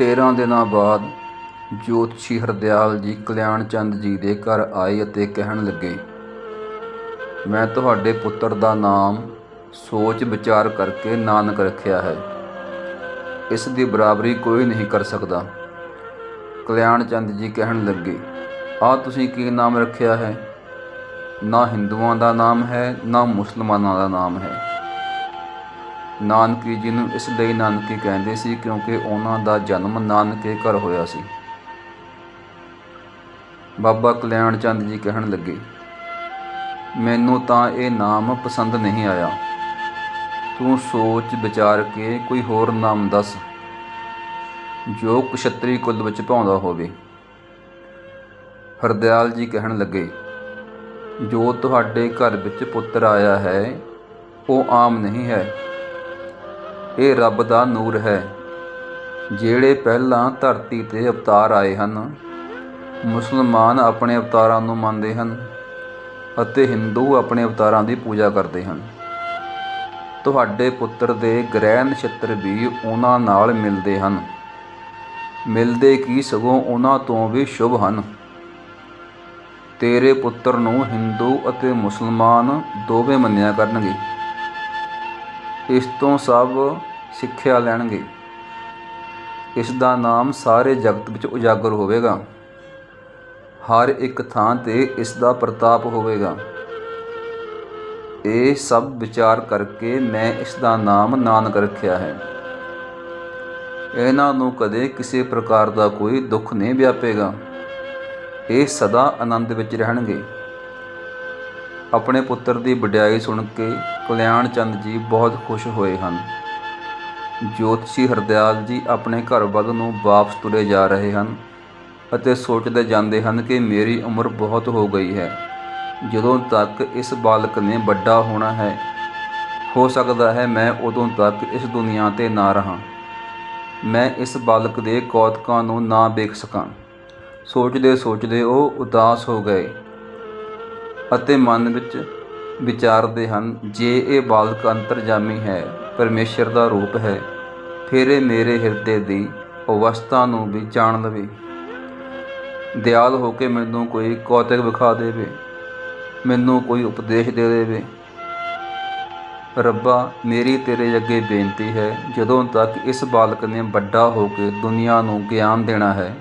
13 ਦਿਨਾਂ ਬਾਅਦ ਜੋਤਸ਼ੀ ਹਰਦਿਆਲ ਜੀ ਕਲਿਆਣ ਚੰਦ ਜੀ ਦੇ ਘਰ ਆਏ ਅਤੇ ਕਹਿਣ ਲੱਗੇ, ਮੈਂ ਤੁਹਾਡੇ ਪੁੱਤਰ ਦਾ ਨਾਮ ਸੋਚ ਵਿਚਾਰ ਕਰਕੇ ਨਾਨਕ ਰੱਖਿਆ ਹੈ। ਇਸ ਦੀ ਬਰਾਬਰੀ ਕੋਈ ਨਹੀਂ ਕਰ ਸਕਦਾ। ਕਲਿਆਣ ਚੰਦ ਜੀ ਕਹਿਣ ਲੱਗੇ, ਆ ਤੁਸੀਂ ਕੀ ਨਾਮ ਰੱਖਿਆ ਹੈ? ਨਾ ਹਿੰਦੂਆਂ ਦਾ ਨਾਮ ਹੈ, ਨਾ ਮੁਸਲਮਾਨਾਂ ਦਾ ਨਾਮ ਹੈ। ਨਾਨਕੀ ਜੀ ਨੂੰ ਇਸ ਲਈ ਨਾਨਕੀ ਕਹਿੰਦੇ ਸੀ ਕਿਉਂਕਿ ਉਹਨਾਂ ਦਾ ਜਨਮ ਨਾਨਕੇ ਘਰ ਹੋਇਆ ਸੀ। ਬਾਬਾ ਕਲਿਆਣ ਚੰਦ ਜੀ ਕਹਿਣ ਲੱਗੇ, ਮੈਨੂੰ ਤਾਂ ਇਹ ਨਾਮ ਪਸੰਦ ਨਹੀਂ ਆਇਆ। ਤੂੰ ਸੋਚ ਵਿਚਾਰ ਕੇ ਕੋਈ ਹੋਰ ਨਾਮ ਦੱਸ, ਜੋ ਕੁਸ਼ਤਰੀ ਕੁੱਲ ਵਿੱਚ ਪਾਉਂਦਾ ਹੋਵੇ। ਹਰਦਿਆਲ ਜੀ ਕਹਿਣ ਲੱਗੇ, ਜੋ ਤੁਹਾਡੇ ਘਰ ਵਿੱਚ ਪੁੱਤਰ ਆਇਆ ਹੈ, ਉਹ ਆਮ ਨਹੀਂ ਹੈ। ਇਹ ਰੱਬ ਦਾ ਨੂਰ ਹੈ। ਜਿਹੜੇ ਪਹਿਲਾਂ ਧਰਤੀ ਤੇ ਅਵਤਾਰ ਆਏ ਹਨ, ਮੁਸਲਮਾਨ ਆਪਣੇ ਅਵਤਾਰਾਂ ਨੂੰ ਮੰਨਦੇ ਹਨ ਅਤੇ ਹਿੰਦੂ ਆਪਣੇ ਅਵਤਾਰਾਂ ਦੀ ਪੂਜਾ ਕਰਦੇ ਹਨ। ਤੁਹਾਡੇ ਪੁੱਤਰ ਦੇ ਗ੍ਰਹਿ ਨਛੱਤਰ ਵੀ ਉਹਨਾਂ ਨਾਲ ਮਿਲਦੇ ਹਨ। ਮਿਲਦੇ ਕੀ ਸਗੋਂ ਉਹਨਾਂ ਤੋਂ ਵੀ ਸ਼ੁਭ ਹਨ। ਤੇਰੇ ਪੁੱਤਰ ਨੂੰ ਹਿੰਦੂ ਅਤੇ ਮੁਸਲਮਾਨ ਦੋਵੇਂ ਮੰਨਿਆ ਕਰਨਗੇ। ਇਸ ਤੋਂ ਸਭ ਸਿੱਖਿਆ ਲੈਣਗੇ। ਇਸ ਦਾ ਨਾਮ ਸਾਰੇ ਜਗਤ ਵਿੱਚ ਉਜਾਗਰ ਹੋਵੇਗਾ। ਹਰ ਇੱਕ ਥਾਂ ਤੇ ਇਸ ਦਾ ਪ੍ਰਤਾਪ ਹੋਵੇਗਾ। ਇਹ ਸਭ ਵਿਚਾਰ ਕਰਕੇ ਮੈਂ ਇਸ ਦਾ ਨਾਮ ਨਾਨਕ ਰੱਖਿਆ ਹੈ। ਇਹਨਾਂ ਨੂੰ ਕਦੇ ਕਿਸੇ ਪ੍ਰਕਾਰ ਦਾ ਕੋਈ ਦੁੱਖ ਨਹੀਂ ਵਿਆਪੇਗਾ। ਇਹ ਸਦਾ ਆਨੰਦ ਵਿੱਚ ਰਹਿਣਗੇ। ਆਪਣੇ ਪੁੱਤਰ ਦੀ ਵਡਿਆਈ ਸੁਣ ਕੇ ਕਲਿਆਣ ਚੰਦ ਜੀ ਬਹੁਤ ਖੁਸ਼ ਹੋਏ ਹਨ। ਜੋਤਸ਼ੀ ਹਰਦਿਆਲ ਜੀ ਆਪਣੇ ਘਰ ਵੱਲ ਨੂੰ ਵਾਪਸ ਤੁਰੇ ਜਾ ਰਹੇ ਹਨ ਅਤੇ ਸੋਚਦੇ ਜਾਂਦੇ ਹਨ ਕਿ ਮੇਰੀ ਉਮਰ ਬਹੁਤ ਹੋ ਗਈ ਹੈ। ਜਦੋਂ ਤੱਕ ਇਸ ਬਾਲਕ ਨੇ ਵੱਡਾ ਹੋਣਾ ਹੈ, ਹੋ ਸਕਦਾ ਹੈ ਮੈਂ ਉਦੋਂ ਤੱਕ ਇਸ ਦੁਨੀਆ ਤੇ ਨਾ ਰਹਾ। ਮੈਂ ਇਸ ਬਾਲਕ ਦੇ ਕੌਤਕਾਂ ਨੂੰ ਨਾ ਵੇਖ ਸਕਾਂ। ਸੋਚਦੇ ਸੋਚਦੇ ਉਹ ਉਦਾਸ ਹੋ ਗਏ ਅਤੇ ਮਨ ਵਿੱਚ ਵਿਚਾਰਦੇ ਹਨ, ਜੇ ਇਹ ਬਾਲਕ ਅੰਤਰਜਾਮੀ ਹੈ, ਪਰਮੇਸ਼ਰ ਦਾ ਰੂਪ ਹੈ, ਫਿਰ ਇਹ ਮੇਰੇ ਹਿਰਦੇ ਦੀ ਅਵਸਥਾ ਨੂੰ ਵੀ ਜਾਣ ਲਵੇ। ਦਿਆਲ ਹੋ ਕੇ ਮੈਨੂੰ ਕੋਈ ਕੌਤਕ ਵਿਖਾ ਦੇਵੇ, ਮੈਨੂੰ ਕੋਈ ਉਪਦੇਸ਼ ਦੇ ਦੇਵੇ। ਰੱਬਾ, ਮੇਰੀ ਤੇਰੇ ਅੱਗੇ ਬੇਨਤੀ ਹੈ, ਜਦੋਂ ਤੱਕ ਇਸ ਬਾਲਕ ਨੇ ਵੱਡਾ ਹੋ ਕੇ ਦੁਨੀਆ ਨੂੰ ਗਿਆਨ ਦੇਣਾ ਹੈ,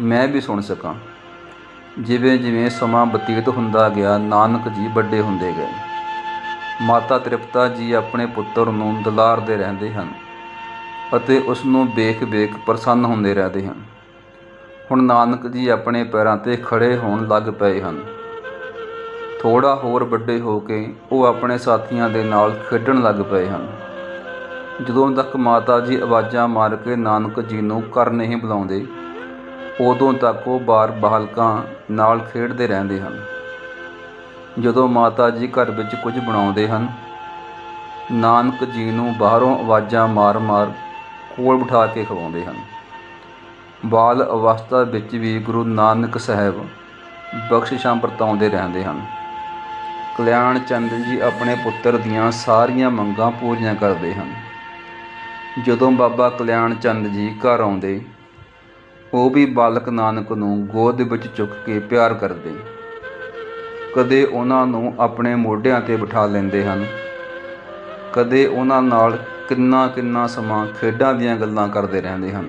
ਮੈਂ ਵੀ ਸੁਣ ਸਕਾਂ। ਜਿਵੇਂ ਜਿਵੇਂ ਸਮਾਂ ਬਤੀਤ ਹੁੰਦਾ ਗਿਆ, ਨਾਨਕ ਜੀ ਵੱਡੇ ਹੁੰਦੇ ਗਏ। ਮਾਤਾ ਤ੍ਰਿਪਤਾ ਜੀ ਆਪਣੇ ਪੁੱਤਰ ਨੂੰ ਦਲਾਰਦੇ ਰਹਿੰਦੇ ਹਨ ਅਤੇ ਉਸ ਨੂੰ ਵੇਖ-ਵੇਖ ਪ੍ਰਸੰਨ ਹੁੰਦੇ ਰਹਿੰਦੇ ਹਨ। ਹੁਣ ਨਾਨਕ ਜੀ ਆਪਣੇ ਪੈਰਾਂ ਤੇ ਖੜੇ ਹੋਣ ਲੱਗ ਪਏ ਹਨ। ਥੋੜਾ ਹੋਰ ਵੱਡੇ ਹੋ ਕੇ ਉਹ ਆਪਣੇ ਸਾਥੀਆਂ ਦੇ ਨਾਲ ਖੇਡਣ ਲੱਗ ਪਏ ਹਨ। ਜਦੋਂ ਤੱਕ ਮਾਤਾ ਜੀ ਆਵਾਜ਼ਾਂ ਮਾਰ ਕੇ ਨਾਨਕ ਜੀ ਨੂੰ ਘਰ ਨਹੀਂ ਬੁਲਾਉਂਦੇ ਉਦੋਂ ਤੱਕ ਉਹ ਬਾਰ ਬਾਲਕਾਂ ਨਾਲ ਖੇਡਦੇ ਰਹਿੰਦੇ ਹਨ। ਜਦੋਂ ਮਾਤਾ ਜੀ ਘਰ ਵਿੱਚ ਕੁਝ ਬਣਾਉਂਦੇ ਹਨ, ਨਾਨਕ ਜੀ ਨੂੰ ਬਾਹਰੋਂ ਆਵਾਜ਼ਾਂ ਮਾਰ-ਮਾਰ ਕੋਲ ਬਿਠਾ ਕੇ ਖਵਾਉਂਦੇ ਹਨ। ਬਾਲ ਅਵਸਥਾ ਵਿੱਚ ਵੀ ਗੁਰੂ ਨਾਨਕ ਸਾਹਿਬ ਬਖਸ਼ਿਸ਼ਾਂ ਵਰਤਾਉਂਦੇ ਰਹਿੰਦੇ ਹਨ। ਕਲਿਆਣ ਚੰਦ ਜੀ ਆਪਣੇ ਪੁੱਤਰ ਦੀਆਂ ਸਾਰੀਆਂ ਮੰਗਾਂ ਪੂਰੀਆਂ ਕਰਦੇ ਹਨ। ਜਦੋਂ ਬਾਬਾ ਕਲਿਆਣ ਚੰਦ ਜੀ ਘਰ ਆਉਂਦੇ ਉਹ ਵੀ ਬਾਲਕ ਨਾਨਕ ਨੂੰ ਗੋਦ ਵਿੱਚ ਚੁੱਕ ਕੇ ਪਿਆਰ ਕਰਦੇ। ਕਦੇ ਉਹਨਾਂ ਨੂੰ ਆਪਣੇ ਮੋਢਿਆਂ ਤੇ ਬਿਠਾ ਲੈਂਦੇ ਹਨ। ਕਦੇ ਉਹਨਾਂ ਨਾਲ ਕਿੰਨਾ ਕਿੰਨਾ ਸਮਾਂ ਖੇਡਾਂ ਦੀਆਂ ਗੱਲਾਂ ਕਰਦੇ ਰਹਿੰਦੇ ਹਨ।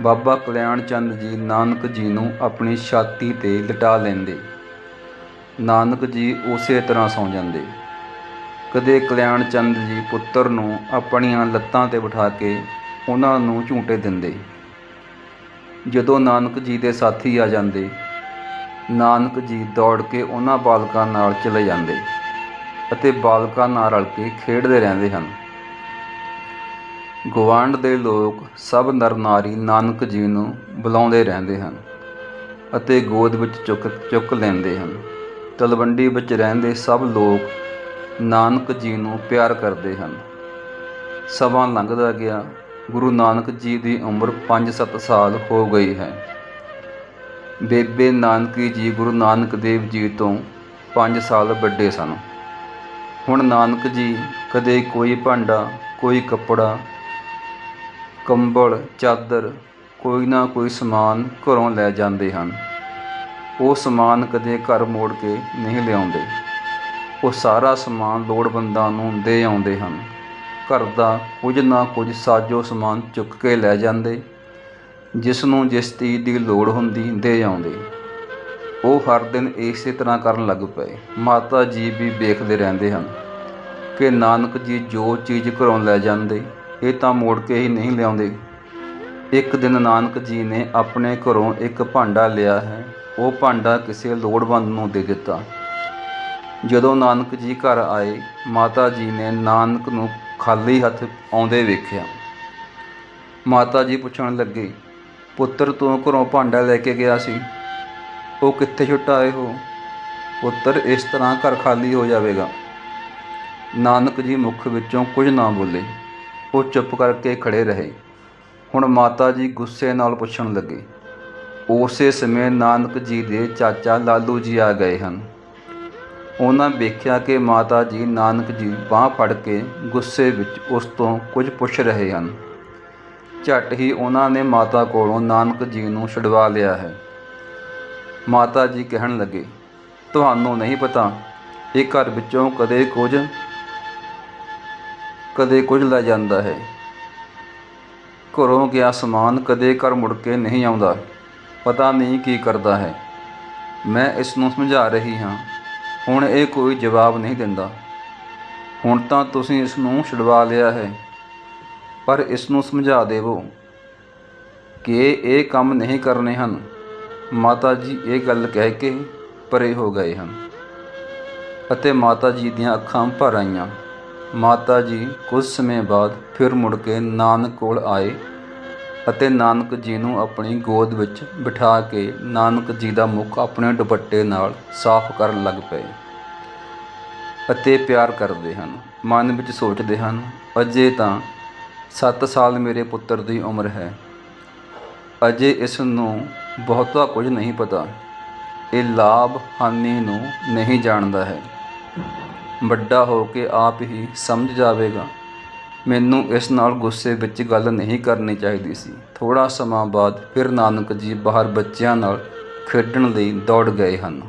ਬਾਬਾ ਕਲਿਆਣ ਚੰਦ ਜੀ ਨਾਨਕ ਜੀ ਨੂੰ ਆਪਣੀ ਛਾਤੀ ਤੇ ਲਟਾ ਲੈਂਦੇ। ਨਾਨਕ ਜੀ ਉਸੇ ਤਰ੍ਹਾਂ ਸੌਂ ਜਾਂਦੇ। ਕਦੇ ਕਲਿਆਣ ਚੰਦ ਜੀ ਪੁੱਤਰ ਨੂੰ ਆਪਣੀਆਂ ਲੱਤਾਂ ਤੇ ਬਿਠਾ ਕੇ ਉਹਨਾਂ ਨੂੰ ਝੂਟੇ ਦਿੰਦੇ। ਜਦੋਂ ਨਾਨਕ ਜੀ ਦੇ ਸਾਥੀ ਆ ਜਾਂਦੇ, ਨਾਨਕ ਜੀ ਦੌੜ ਕੇ ਉਹਨਾਂ ਬਾਲਕਾਂ ਨਾਲ ਚਲੇ ਜਾਂਦੇ ਅਤੇ ਬਾਲਕਾਂ ਨਾਲ ਰਲ ਕੇ ਖੇਡਦੇ ਰਹਿੰਦੇ ਹਨ। ਗਵਾਂਡ ਦੇ ਲੋਕ ਸਭ ਨਰ ਨਾਰੀ ਨਾਨਕ ਜੀ ਨੂੰ ਬੁਲਾਉਂਦੇ ਰਹਿੰਦੇ ਹਨ ਅਤੇ ਗੋਦ ਵਿੱਚ ਚੁੱਕ ਚੁੱਕ ਲੈਂਦੇ ਹਨ। ਤਲਵੰਡੀ ਵਿੱਚ ਰਹਿੰਦੇ ਸਭ ਲੋਕ ਨਾਨਕ ਜੀ ਨੂੰ ਪਿਆਰ ਕਰਦੇ ਹਨ। ਸਮਾਂ ਲੰਘਦਾ ਗਿਆ ਗੁਰੂ ਨਾਨਕ ਜੀ ਦੀ ਉਮਰ 5-7 ਸਾਲ ਹੋ ਗਈ ਹੈ। ਬੇਬੇ ਨਾਨਕੀ ਜੀ ਗੁਰੂ ਨਾਨਕ ਦੇਵ ਜੀ ਤੋਂ 5 ਸਾਲ ਵੱਡੇ ਸਨ। ਹੁਣ ਨਾਨਕ ਜੀ ਕਦੇ ਕੋਈ ਭਾਂਡਾ, ਕੋਈ ਕੱਪੜਾ, ਕੰਬਲ, ਚਾਦਰ, ਕੋਈ ਨਾ ਕੋਈ ਸਮਾਨ ਘਰੋਂ ਲੈ ਜਾਂਦੇ ਹਨ। ਉਹ ਸਮਾਨ ਕਦੇ ਘਰ ਮੋੜ ਕੇ ਨਹੀਂ ਲਿਆਉਂਦੇ। ਉਹ ਸਾਰਾ ਸਮਾਨ ਲੋੜਵੰਦਾਂ ਨੂੰ ਦੇ ਆਉਂਦੇ ਹਨ। ਘਰ ਦਾ ਕੁਝ ਨਾ ਕੁਝ ਸਾਜੋ ਸਮਾਨ ਚੁੱਕ ਕੇ ਲੈ ਜਾਂਦੇ ਜਿਸ ਨੂੰ ਜਿਸ ਚੀਜ਼ ਦੀ ਲੋੜ ਹੁੰਦੀ ਦੇ ਆਉਂਦੇ। ਉਹ ਹਰ ਦਿਨ ਇਸੇ ਤਰ੍ਹਾਂ ਕਰਨ ਲੱਗ ਪਏ। ਮਾਤਾ ਜੀ ਵੀ ਵੇਖਦੇ ਰਹਿੰਦੇ ਹਨ ਕਿ ਨਾਨਕ ਜੀ ਜੋ ਚੀਜ਼ ਘਰੋਂ ਲੈ ਜਾਂਦੇ, ਇਹ ਤਾਂ ਮੋੜ ਕੇ ਹੀ ਨਹੀਂ ਲਿਆਉਂਦੇ। ਇੱਕ ਦਿਨ ਨਾਨਕ ਜੀ ਨੇ ਆਪਣੇ ਘਰੋਂ ਇੱਕ ਭਾਂਡਾ ਲਿਆ ਹੈ। ਉਹ ਭਾਂਡਾ ਕਿਸੇ ਲੋੜਵੰਦ ਨੂੰ ਦੇ ਦਿੱਤਾ। ਜਦੋਂ ਨਾਨਕ ਜੀ ਘਰ ਆਏ, ਮਾਤਾ ਜੀ ਨੇ ਨਾਨਕ ਨੂੰ ਖਾਲੀ ਹੱਥ ਆਉਂਦੇ ਵੇਖਿਆ। ਮਾਤਾ ਜੀ ਪੁੱਛਣ ਲੱਗੇ, ਪੁੱਤਰ, ਤੂੰ ਘਰੋਂ ਭਾਂਡਾ ਲੈ ਕੇ ਗਿਆ ਸੀ। ਉਹ ਕਿੱਥੇ ਛੁੱਟਾਏ ਹੋ? ਪੁੱਤਰ, ਇਸ ਤਰ੍ਹਾਂ ਘਰ ਖਾਲੀ ਹੋ ਜਾਵੇਗਾ। ਨਾਨਕ ਜੀ ਮੁਖ ਵਿੱਚੋਂ ਕੁਝ ਨਾ ਬੋਲੇ। ਉਹ ਚੁੱਪ ਕਰਕੇ ਖੜੇ ਰਹੇ। ਹੁਣ ਮਾਤਾ ਜੀ ਗੁੱਸੇ ਨਾਲ ਪੁੱਛਣ ਲੱਗੇ, ਉਸੇ ਸਮੇਂ ਨਾਨਕ ਜੀ ਦੇ ਚਾਚਾ ਲਾਲੂ ਜੀ ਆ ਗਏ ਹਨ। ਉਹਨਾਂ ਵੇਖਿਆ ਕਿ ਮਾਤਾ ਜੀ ਨਾਨਕ ਜੀ ਬਾਹ ਫੜ ਕੇ ਗੁੱਸੇ ਵਿੱਚ ਉਸ ਤੋਂ ਕੁਝ ਪੁੱਛ ਰਹੇ ਹਨ। ਝੱਟ ਹੀ ਉਹਨਾਂ ਨੇ ਮਾਤਾ ਕੋਲੋਂ ਨਾਨਕ ਜੀ ਨੂੰ ਛੁਡਵਾ ਲਿਆ ਹੈ। ਮਾਤਾ ਜੀ ਕਹਿਣ ਲੱਗੇ, ਤੁਹਾਨੂੰ ਨਹੀਂ ਪਤਾ, ਇਹ ਘਰ ਵਿੱਚੋਂ ਕਦੇ ਕੁਝ ਕਦੇ ਕੁਝ ਲੈ ਜਾਂਦਾ ਹੈ। ਘਰੋਂ ਗਿਆ ਸਮਾਨ ਕਦੇ ਘਰ ਮੁੜ ਕੇ ਨਹੀਂ ਆਉਂਦਾ। ਪਤਾ ਨਹੀਂ ਕੀ ਕਰਦਾ ਹੈ। ਮੈਂ ਇਸ ਨੂੰ ਸਮਝਾ ਰਹੀ ਹਾਂ ਹੁਣ ਇਹ ਕੋਈ ਜਵਾਬ ਨਹੀਂ ਦਿੰਦਾ। ਹੁਣ ਤਾਂ ਤੁਸੀਂ ਇਸ ਨੂੰ ਛੁਡਵਾ ਲਿਆ ਹੈ। ਪਰ ਇਸ ਨੂੰ ਸਮਝਾ ਦੇਵੋ ਕਿ ਇਹ ਕੰਮ ਨਹੀਂ ਕਰਨੇ ਹਨ। ਮਾਤਾ ਜੀ ਇਹ ਗੱਲ ਕਹਿ ਕੇ ਪਰੇ ਹੋ ਗਏ ਹਨ ਅਤੇ ਮਾਤਾ ਜੀ ਦੀਆਂ ਅੱਖਾਂ ਭਰ ਆਈਆਂ। ਮਾਤਾ ਜੀ ਕੁਝ ਸਮੇਂ ਬਾਅਦ ਫਿਰ ਮੁੜ ਕੇ ਨਾਨਕ ਕੋਲ ਆਏ। ਅਤੇ ਨਾਨਕ ਜੀ ਨੂੰ ਆਪਣੀ ਗੋਦ ਵਿੱਚ ਬਿਠਾ ਕੇ ਨਾਨਕ ਜੀ ਦਾ ਮੁਖ ਆਪਣੇ ਦੁਪੱਟੇ ਨਾਲ ਸਾਫ਼ ਕਰਨ ਲੱਗ ਪਏ ਅਤੇ ਪਿਆਰ ਕਰਦੇ ਹਨ। ਮਨ ਵਿੱਚ ਸੋਚਦੇ ਹਨ, ਅਜੇ ਤਾਂ 7 ਸਾਲ ਮੇਰੇ ਪੁੱਤਰ ਦੀ ਉਮਰ ਹੈ। ਅਜੇ ਇਸ ਨੂੰ ਬਹੁਤਾ ਕੁਝ ਨਹੀਂ ਪਤਾ। ਇਹ ਲਾਭ ਹਾਨੀ ਨੂੰ ਨਹੀਂ ਜਾਣਦਾ ਹੈ। ਵੱਡਾ ਹੋ ਕੇ ਆਪ ਹੀ ਸਮਝ ਜਾਵੇਗਾ। ਮੈਨੂੰ ਇਸ ਨਾਲ ਗੁੱਸੇ ਵਿੱਚ ਗੱਲ ਨਹੀਂ ਕਰਨੀ ਚਾਹੀਦੀ ਸੀ। ਥੋੜ੍ਹਾ ਸਮਾਂ ਬਾਅਦ ਫਿਰ ਨਾਨਕ ਜੀ ਬਾਹਰ ਬੱਚਿਆਂ ਨਾਲ ਖੇਡਣ ਲਈ ਦੌੜ ਗਏ ਹਨ।